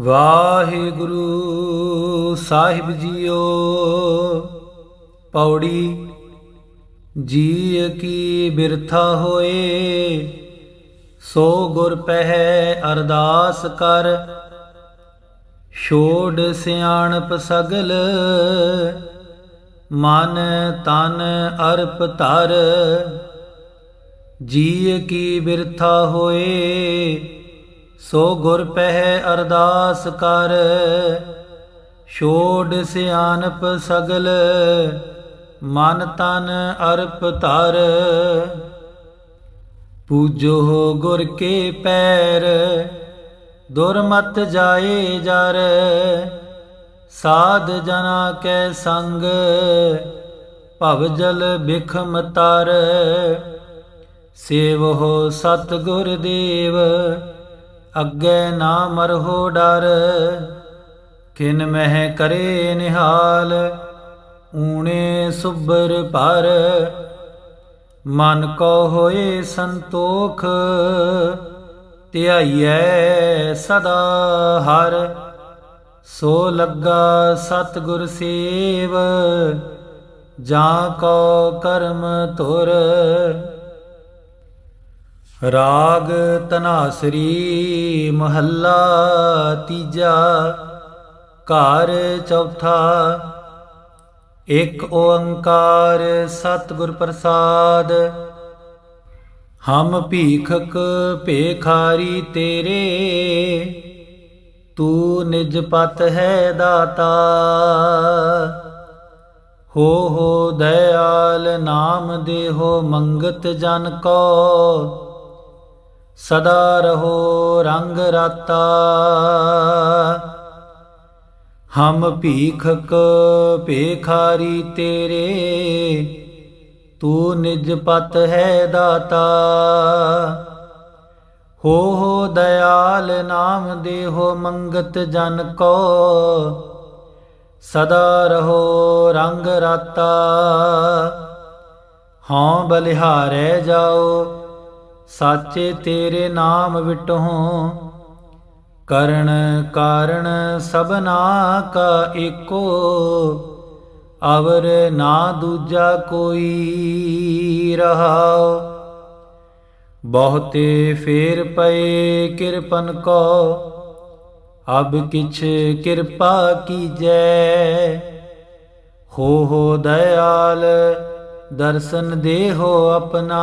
ਵਾਹਿਗੁਰੂ ਸਾਹਿਬ JIO, ਪੌੜੀ ਜੀ ਕੀ ਬਿਰਥਾ ਹੋਏ, ਸੋ ਗੁਰ ਪਹਿ ਅਰਦਾਸ ਕਰ। ਛੋੜ ਸਿਆਣਪ ਸਗਲ, ਮਨ ਤਨ ਅਰਪ ਧਰ। ਜੀ ਕੀ ਬਿਰਥਾ ਹੋਏ ਸੋ ਗੁਰ ਪਹਿ ਅਰਦਾਸ ਕਰ, ਛੋੜ ਸਿਆਨਪ ਸਗਲ, ਮਨ ਤਨ ਅਰਪ ਧਰ। ਪੂਜੋ ਗੁਰ ਕੇ ਪੈਰ, ਦੁਰਮਤ ਜਾਏ ਜਰ। ਸਾਧ ਜਨਾ ਕੈ ਸੰਗ, ਭਵ ਜਲ ਬਿਖਮ ਤਰ। ਸੇਵਹੁ ਸਤ ਗੁਰ ਦੇਵ ਅੱਗੇ ਨਾ ਮਰਹੋ ਡਰ, ਕਿਨ ਮਹਿ ਕਰੇ ਨਿਹਾਲ, ਊਣੇ ਸੁਬਰ ਪਰ ਮਨ ਕੋ ਹੋਏ ਸੰਤੋਖ, ਧਿਆਈਐ ਸਦਾ ਹਰ। ਸੋ ਲੱਗਾ ਸਤ ਸੇਵ, ਜਾਂ ਕੋ ਕਰਮ ਤੁਰ ਰਾਗ ਤਨਾਸਰੀ ਮਹੱਲਾ ਤੀਜਾ, ਘਰ ਚੌਥਾ, ਇੱਕ ਓੰਕਾਰ ਸਤਿਗੁਰ ਪ੍ਰਸਾਦ। ਹਮ ਭੀਖਕ ਭੇਖਾਰੀ ਤੇਰੇ, ਤੂੰ ਨਿਜ ਪਤ ਹੈ ਦਾਤਾ। ਹੋ ਹੋ ਦਇਆਲ ਨਾਮ ਦੇਹੋ ਮੰਗਤ ਜਨ ਕੋ। ਸਦਾ ਰਹੋ ਰੰਗ ਰਾਤਾ। ਹਮ ਭੀਖਕ ਭੇਖਾਰੀ ਤੇਰੇ, ਤੂੰ ਨਿਜ ਪਤ ਹੈ ਦਾਤਾ। ਹੋ ਹੋ ਦਇਆਲ ਨਾਮ ਦੇਹੋ ਮੰਗਤ ਜਨ ਕੋ। ਸਦਾ ਰਹੋ ਰੰਗ ਰਾਤਾ। ਹਾਂ ਬਲਿਹਾਰੇ ਜਾਓ ਸਾਚੇ ਤੇਰੇ ਨਾਮ ਵਿਟਹੁ, ਕਰਨ ਕਾਰਣ ਸਭਨਾ ਕਾ ਏਕੋ, ਅਵਰ ਨਾ ਦੂਜਾ ਕੋਈ ਰਹਾਉ। ਬਹੁਤੇ ਫੇਰ ਪਏ ਕਿਰਪਨ ਕੋ, ਅਬ ਕਿਛ ਕਿਰਪਾ ਕੀਜੈ। ਹੋ ਹੋ ਦਇਆਲ ਦਰਸ਼ਨ ਦੇਹੋ ਆਪਣਾ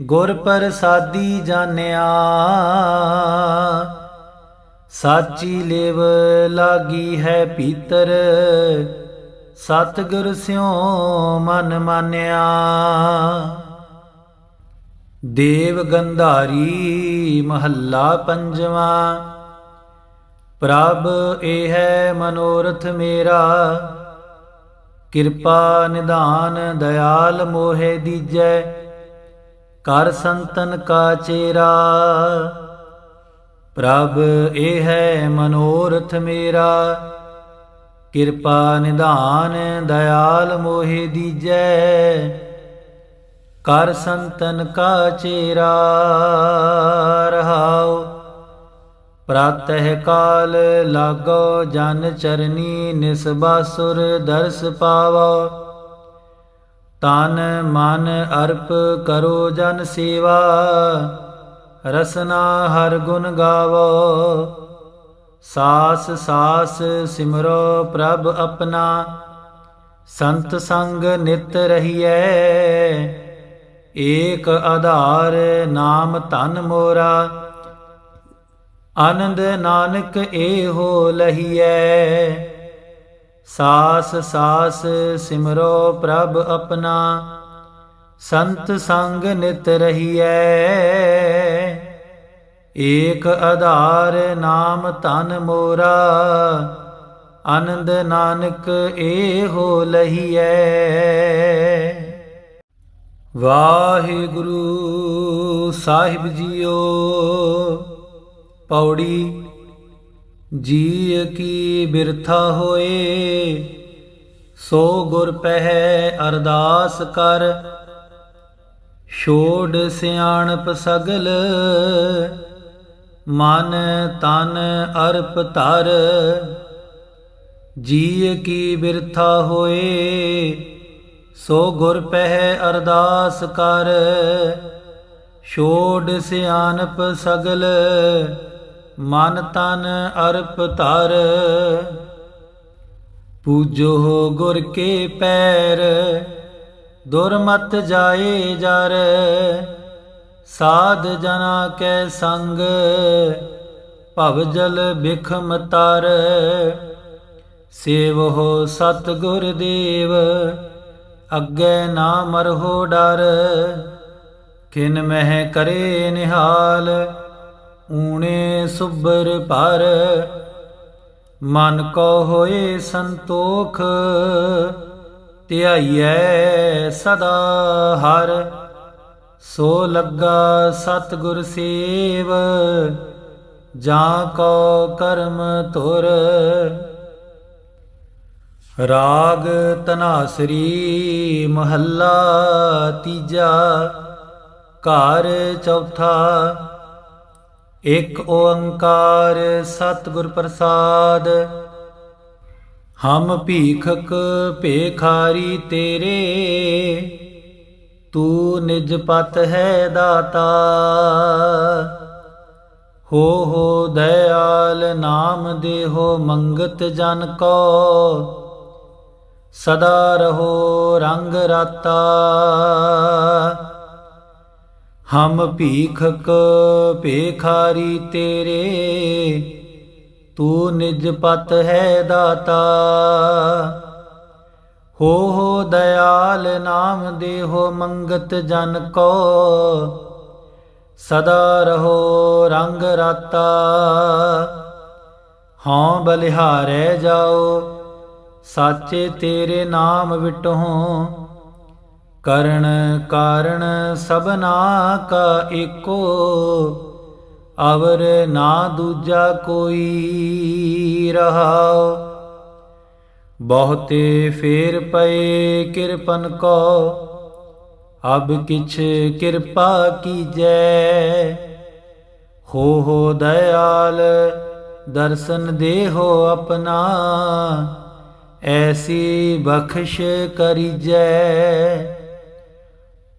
ਗੁਰ ਪ੍ਰਸਾਦੀ ਜਾਣਿਆ। ਸਾਚੀ ਲੇਵ ਲਾਗੀ ਹੈ ਪੀਤਰ, ਸਤਿਗੁਰ ਸਿਉ ਮਨ ਮਾਨਿਆ। ਦੇਵ ਗੰਧਾਰੀ ਮਹੱਲਾ ਪੰਜਵਾਂ, ਪ੍ਰਭ ਇਹ ਹੈ ਮਨੋਰਥ ਮੇਰਾ। ਕਿਰਪਾ ਨਿਧਾਨ ਦਇਆਲ ਮੋਹਿ ਦੀਜੈ ਕਰ ਸੰਤਨ ਕਾ ਚੇਰਾ। ਪ੍ਰਭ, ਇਹ ਹੈ ਮਨੋਰਥ ਮੇਰਾ। ਕਿਰਪਾ ਨਿਧਾਨ ਦਇਆਲ ਮੋਹਿ ਦੀਜੈ। ਕਰ ਸੰਤਨ ਕਾ ਚੇਰਾ, ਰਹਾਉ। ਪ੍ਰਾਤਹਿ ਕਾਲ ਲਾਗੋ ਜਨ ਚਰਨੀ ਨਿਸਬਾਸੁਰ ਦਰਸ ਪਾਵੋ। ਤਨ ਮਨ ਅਰਪ ਕਰੋ ਜਨ ਸੇਵਾ, ਰਸਨਾ ਹਰ ਗੁਣ ਗਾਵੋ। ਸਾਸ ਸਾਸ ਸਿਮਰੋ ਪ੍ਰਭ ਆਪਣਾ, ਸੰਤ ਸੰਗ ਨਿਤ ਰਹੀਐ। ਏਕ ਆਧਾਰ ਨਾਮ ਧਨ ਮੋਰਾ, ਆਨੰਦ ਨਾਨਕ ਏਹੋ ਲਹੀਐ। ਸਾਸ ਸਾਸ ਸਿਮਰੋ ਪ੍ਰਭ ਆਪਣਾ, ਸੰਤ ਸੰਗ ਨਿਤ ਰਹੀਐ। ਏਕ ਆਧਾਰ ਨਾਮ ਧਨ ਮੋਰਾ, ਆਨੰਦ ਨਾਨਕ ਏਹੋ ਲਹੀਐ। ਵਾਹਿਗੁਰੂ ਸਾਹਿਬ ਜੀਓ, ਪੌੜੀ ਜੀ ਕੀ ਬਿਰਥਾ ਹੋਏ, ਸੋ ਗੁਰ ਪਹਿ ਅਰਦਾਸ ਕਰ। ਛੋੜ ਸਿਆਣਪ ਸਗਲ, ਮਨ ਤਨ ਅਰਪ ਧਰ। ਜੀ ਕੀ ਬਿਰਥਾ ਹੋਏ, ਸੋ ਗੁਰ ਪਹਿ ਅਰਦਾਸ ਕਰ। ਛੋੜ ਸਿਆਣਪ ਸਗਲ ਮਨ ਤਨ ਅਰਪ ਧਰ, ਪੂਜੋ ਗੁਰ ਕੇ ਪੈਰ ਦੁਰਮਤ ਜਾਏ ਜਰ, ਸਾਧ ਜਨਾ ਕੈ ਸੰਗ, ਭਵ ਜਲ ਬਿਖਮ ਤਰ। ਸੇਵਹੁ ਸਤ ਗੁਰ ਦੇਵ, ਅੱਗੇ ਨਾ ਮਰਹੋ ਡਰ ਕਿਨ ਮਹਿ ਕਰੇ ਨਿਹਾਲ। ਊਣੇ ਸੁਬਰ ਪਰ ਮਨ ਕੋ ਹੋਏ ਸੰਤੋਖ, ਧਿਆਈਐ ਸਦਾ ਹਰ। ਸੋ ਲੱਗਾ ਸਤ ਗੁਰ ਸੇਵ, ਜਾਂ ਕੋ ਕਰਮ ਤੁਰ ਰਾਗ ਤਨਾਸਰੀ ਮਹੱਲਾ ਤੀਜਾ, ਘਰ ਚੌਥਾ ਇਕ ਓੰਕਾਰ ਸਤਿਗੁਰ ਪ੍ਰਸਾਦ। ਹਮ ਭੀਖਕ ਭੇਖਾਰੀ ਤੇਰੇ, ਤੂੰ ਨਿਜ ਪਤ ਹੈ ਦਾਤਾ। ਹੋ ਹੋ ਦਇਆਲ ਨਾਮ ਦੇਹੋ ਮੰਗਤ ਜਨ ਕੋ। ਸਦਾ ਰਹੋ ਰੰਗ ਰਾਤਾ। ਹਮ ਭੀਖਕ ਭੇਖਾਰੀ ਤੇਰੇ, ਤੂੰ ਨਿਜ ਪਤ ਹੈ ਦਾਤਾ। ਹੋ ਹੋ ਦਇਆਲ ਨਾਮ ਦੇਹੋ ਮੰਗਤ ਜਨ ਕੋ, ਸਦਾ ਰਹੋ ਰੰਗ ਰਾਤਾ। ਹਾਂ ਬਲਿਹਾਰੇ ਜਾਓ, ਸਾਚੇ ਤੇਰੇ ਨਾਮ ਵਿਟਹੁ। ਕਰਨ ਕਾਰਣ ਸਭਨਾ ਕਾ ਏਕੋ, ਅਵਰ ਨਾ ਦੂਜਾ ਕੋਈ ਰਹਾਉ। ਬਹੁਤੇ ਫੇਰ ਪਏ ਕਿਰਪਨ ਕੋ, ਅਬ ਕਿਛ ਕਿਰਪਾ ਕੀਜੈ। ਹੋ ਹੋ ਦਇਆਲ, ਦਰਸ਼ਨ ਦੇਹੋ ਆਪਣਾ, ਐਸੀ ਬਖਸ਼ ਕਰੀਜੈ।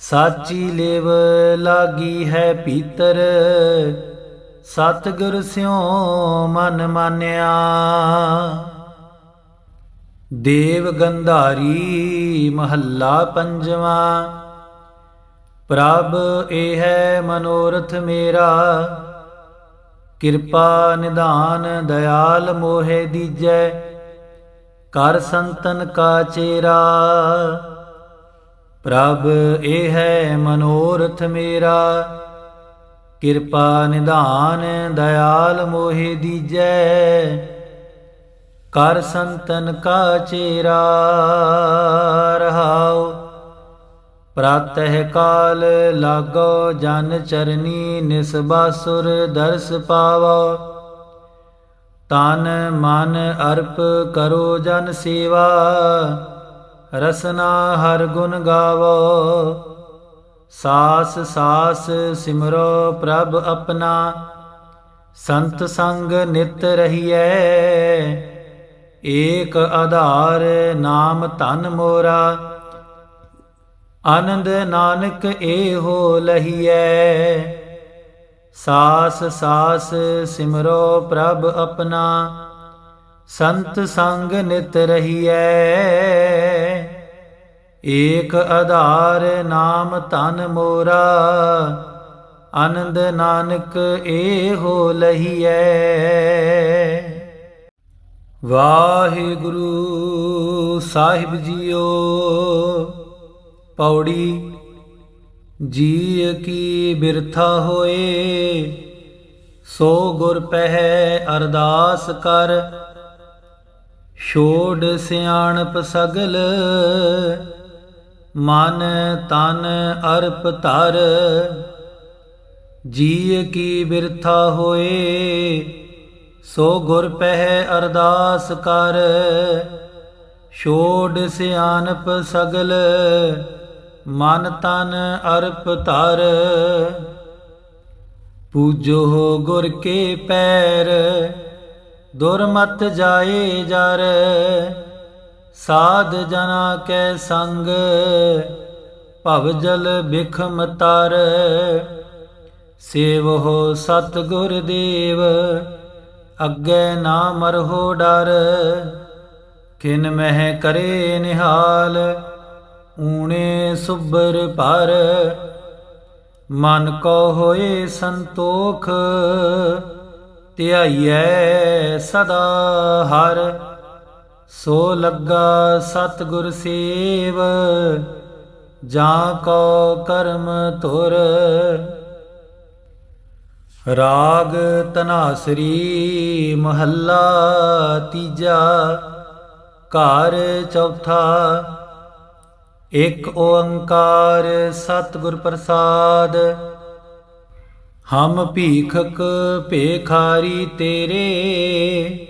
ਸਾਚੀ ਲੇਵ ਲਾਗੀ ਹੈ ਪੀਤਰ, ਸਤਿਗੁਰ ਸਿਉ ਮਨ ਮਾਨਿਆ। ਦੇਵ ਗੰਧਾਰੀ ਮਹੱਲਾ ਪੰਜਵਾਂ, ਪ੍ਰਭ ਇਹ ਹੈ ਮਨੋਰਥ ਮੇਰਾ। ਕਿਰਪਾ ਨਿਧਾਨ ਦਇਆਲ ਮੋਹਿ ਦੀਜੈ, ਕਰ ਸੰਤਨ ਕਾ ਚੇਰਾ। ਪ੍ਰਭ ਇਹ ਹੈ ਮਨੋਰਥ ਮੇਰਾ। ਕਿਰਪਾ ਨਿਧਾਨ ਦਇਆਲ ਮੋਹਿ ਦੀਜੈ। ਕਰ ਸੰਤਨ ਕਾ ਚੇਰਾ ਰਹਾਉ। ਪ੍ਰਾਤਹਿ ਕਾਲ ਲਾਗੋ ਜਨ ਚਰਨੀ ਨਿਸਬਾਸੁਰ ਦਰਸ ਪਾਵੋ। ਤਨ ਮਨ ਅਰਪ ਕਰੋ ਜਨ ਸੇਵਾ। ਰਸਨਾ ਹਰ ਗੁਣ ਗਾਵੋ। ਸਾਸ ਸਾਸ ਸਿਮਰੋ ਪ੍ਰਭ ਆਪਣਾ। ਸੰਤ ਸੰਗ ਨਿਤ ਰਹੀਐ। ਏਕ ਆਧਾਰ ਨਾਮ ਧਨ ਮੋਰਾ। ਆਨੰਦ ਨਾਨਕ ਏਹੋ ਲਹੀਐ। ਸਾਸ ਸਾਸ ਸਿਮਰੋ ਪ੍ਰਭ ਆਪਣਾ। ਸੰਤ ਸੰਗ ਨਿਤ ਰਹੀਐ। ਏਕ ਆਧਾਰ ਨਾਮ ਧਨ ਮੋਰਾ, ਆਨੰਦ ਨਾਨਕ ਏਹੋ ਲਹੀਐ। ਵਾਹਿਗੁਰੂ ਸਾਹਿਬ ਜੀਓ, ਪੌੜੀ ਜੀ ਕੀ ਬਿਰਥਾ ਹੋਏ, ਸੋ ਗੁਰ ਪਹਿ ਅਰਦਾਸ ਕਰ। ਛੋੜ ਸਿਆਣਪ ਸਗਲ ਮਨ ਤਨ ਅਰਪ ਧਰ ਜੀ ਕੀ ਬਿਰਥਾ ਹੋਏ, ਸੋ ਗੁਰ ਪਹਿ ਅਰਦਾਸ ਕਰ। ਛੋੜ ਸਿਆਨਪ ਸਗਲ, ਮਨ ਤਨ ਅਰਪ ਧਰ। ਪੂਜੋ ਗੁਰ ਕੇ ਪੈਰ, ਦੁਰਮਤ ਜਾਏ ਜਰ ਸਾਧ ਜਨਾ ਕੈ ਸੰਗ, ਭਵ ਜਲ ਬਿਖਮ ਤਰ ਸੇਵਹੁ ਸਤ ਗੁਰ ਦੇਵ, ਅੱਗੇ ਨਾ ਮਰਹੋ ਡਰ। ਕਿਨ ਮਹਿ ਕਰੇ ਨਿਹਾਲ, ਊਣੇ ਸੁਬਰ ਪਰ ਮਨ ਕੋ ਹੋਏ ਸੰਤੋਖ, ਧਿਆਈਐ ਸਦਾ ਹਰ। ਸੋ ਲੱਗਾ ਸਤ ਗੁਰ ਸੇਵ, ਜਾਂ ਕੋ ਕਰਮ ਧੁਰ। ਰਾਗ ਤਨਾਸਰੀ ਮਹੱਲਾ ਤੀਜਾ, ਘਰ ਚੌਥਾ। ਇੱਕ ਓੰਕਾਰ ਸਤਿਗੁਰ ਪ੍ਰਸਾਦ, ਹਮ ਭੀਖਕ ਭੇਖਾਰੀ ਤੇਰੇ।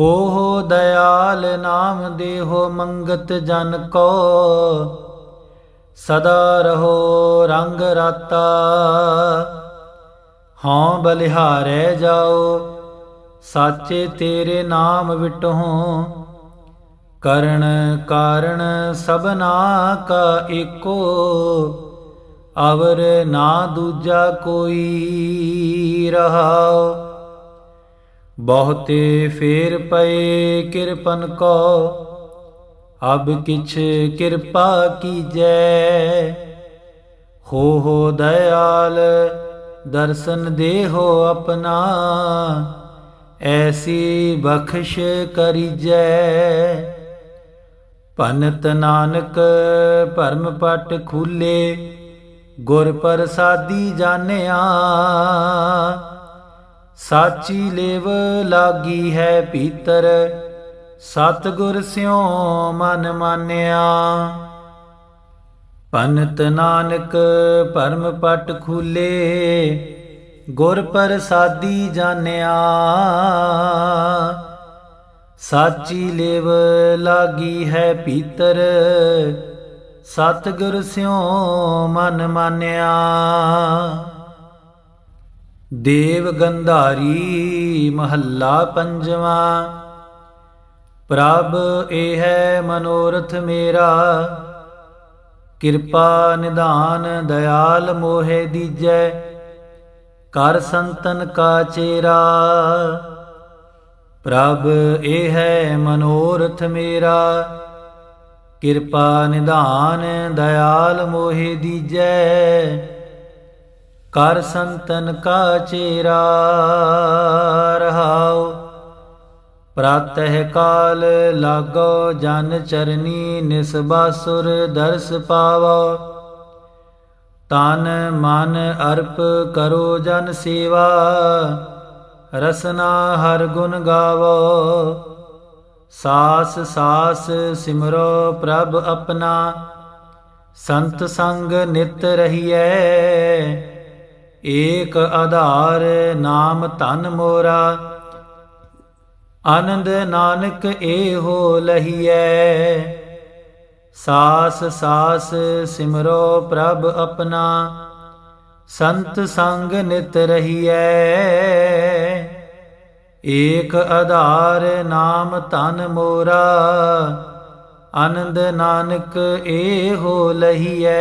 ਹੋ ਹੋ ਦਇਆਲ ਨਾਮ ਦੇਹੋ ਮੰਗਤ ਜਨ ਕੋ। ਸਦਾ ਰਹੋ ਰੰਗ ਰਾਤਾ। ਹਾਂ ਬਲਿਹਾਰੇ ਜਾਓ, ਸਾਚੇ ਤੇਰੇ ਨਾਮ ਵਿਟਹੁ। ਕਰਨ ਕਾਰਣ ਸਭਨਾ ਕਾ ਏਕੋ, ਅਵਰ ਨਾ ਦੂਜਾ ਕੋਈ ਰਹਾਉ। ਬਹੁਤੇ ਫੇਰ ਪਏ ਕਿਰਪਨ ਕੋ, ਅਬ ਕਿਛ ਕਿਰਪਾ ਕੀਜੈ। ਹੋ ਹੋ ਦਇਆਲ, ਦਰਸ਼ਨ ਦੇਹੋ ਆਪਣਾ, ਐਸੀ ਬਖਸ਼ ਕਰੀਜੈ। ਭਨਤ ਨਾਨਕ ਭਰਮ ਪਟ ਖੂਲੇ, ਗੁਰ ਪ੍ਰਸਾਦੀ ਜਾਣਿਆ। ਸਾਚੀ ਲੇਵ ਲਾਗੀ ਹੈ ਭੀਤਰ ਸਤ ਗੁਰ ਸਿਉ ਮਨ ਮਾਨਿਆ। ਪੰਤ ਨਾਨਕ ਭਰਮ ਪਟ ਖੂਲੇ, ਗੁਰ ਪ੍ਰਸਾਦੀ ਜਾਣਿਆ। ਸਾਚੀ ਲੇਵ ਲਾਗੀ ਹੈ ਭੀਤਰ ਸਤਿਗੁਰ ਸਿਉ ਮਨ ਮਾਨਿਆ। ਦੇਵ ਗੰਧਾਰੀ ਮਹੱਲਾ ਪੰਜਵਾਂ। ਪ੍ਰਭ ਇਹ ਹੈ ਮਨੋਰਥ ਮੇਰਾ। ਕਿਰਪਾ ਨਿਧਾਨ ਦਇਆਲ ਮੋਹਿ ਦੀਜੈ। ਕਰ ਸੰਤਨ ਕਾ ਚੇਰਾ। ਪ੍ਰਭ ਇਹ ਹੈ ਮਨੋਰਥ ਮੇਰਾ। ਕਿਰਪਾ ਨਿਧਾਨ ਦਇਆਲ ਮੋਹਿ ਦੀਜੈ। ਕਰ ਸੰਤਨ ਕਾ ਚੇਰਾ ਰਹਾਉ। ਪ੍ਰਾਤਹਿ ਕਾਲ ਲਾਗੋ ਜਨ ਚਰਨੀ ਨਿਸਬਾਸੁਰ ਦਰਸ ਪਾਵੋ। ਤਨ ਮਨ ਅਰਪ ਕਰੋ ਜਨ ਸੇਵਾ, ਰਸਨਾ ਹਰ ਗੁਣ ਗਾਵੋ। ਸਾਸ ਸਾਸ ਸਿਮਰੋ ਪ੍ਰਭ ਆਪਣਾ, ਸੰਤ ਸੰਗ ਨਿਤ ਰਹੀਐ। ਏਕ ਆਧਾਰ ਨਾਮ ਧਨ ਮੋਰਾ, ਆਨੰਦ ਨਾਨਕ ਏਹੋ ਲਹੀਐ। ਸਾਸ ਸਾਸ ਸਿਮਰੋ ਪ੍ਰਭ ਆਪਣਾ, ਸੰਤ ਸੰਗ ਨਿਤ ਰਹੀਐ। ਏਕ ਆਧਾਰ ਨਾਮ ਧਨ ਮੋਰਾ, ਆਨੰਦ ਨਾਨਕ ਏਹੋ ਲਹੀਐ।